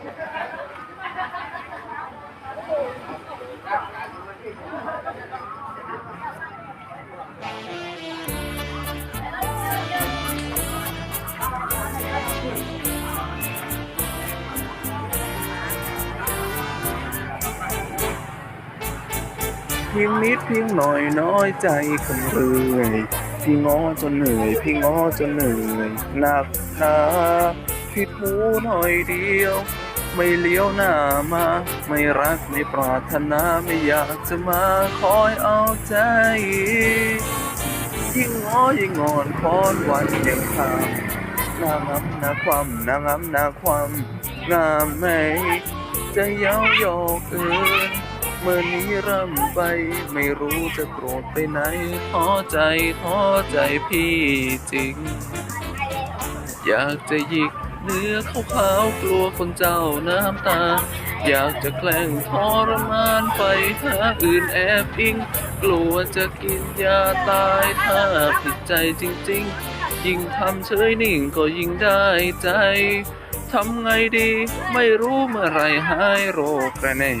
เพียงนิดเพียงหน่อยน้อยใจคนเรื่อยพี่ง้อจนเหนื่อยพี่ง้อจนเหนื่อยหนักหนาผิดหูหน่อยเดียว ไม่เลี้ยวหน้ามา ไม่รักไม่ปรารถนาไม่อยากจะมาคอยเอาใจ ยิ่งง้อยิ่งงอนคอนวันยังคำนางำหนาความนางำหนาความงามไหมจะเย้าหยอกเอินเมื่อนี้เริ่มไปไม่รู้จะโกรธไปไหนท้อใจท้อใจพี่จริง อยากจะยิก เนื้อขาวๆกลัวคนเจ้าน้ำตา อยากจะแกล้งทรมานไปหาอื่นแอบอิง กลัวจะกินยาตายถ้าผิดใจจริง ๆ ยิ่งทำเฉยนิ่งก็ยิ่งได้ใจทำไงดีไม่รู้เมื่อไรหายโรคกระแน่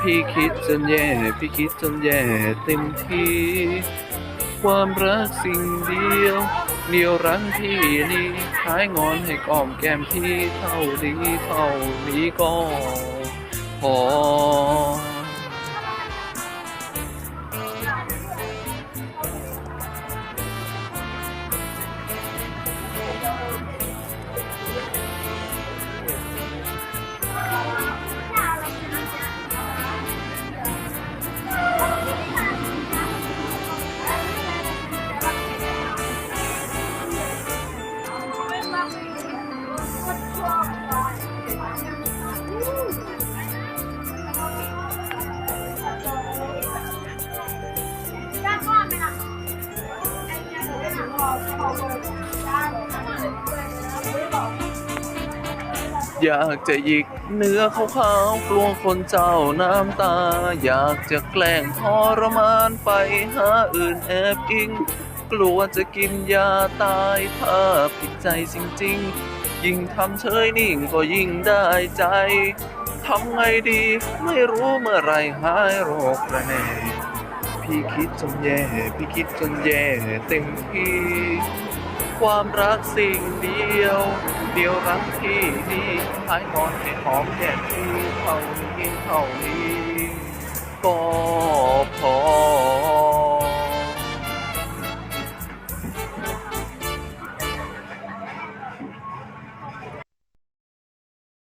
พี่คิดจนแย่ พี่คิดจนแย่เต็มที ความรักสิ่งเดียวเหนียวรั้งพี่นี้หายงอนให้กอมแก้มพี่เท่านี้เท่านี้ก็พอ อยากจะหยิกเนื้อขาวๆกลัวคนเจ้าน้ำตา อยากจะแกล้งทรมานไปหาอื่นแอบอิง กลัวจะกินยาตายถ้าผิดใจจริงๆ ยิ่งทำเฉยนิ่งก็ยิ่งได้ใจทำไงดีไม่รู้เมื่อไรหายโรคระแน่พี่คิดจนแย่พี่คิดจนแย่เต็มที่ความรักสิ่งเดียว เดียวรักที่นี่หายงอนให้หอมแก้มที่เท่านี้เท่านี้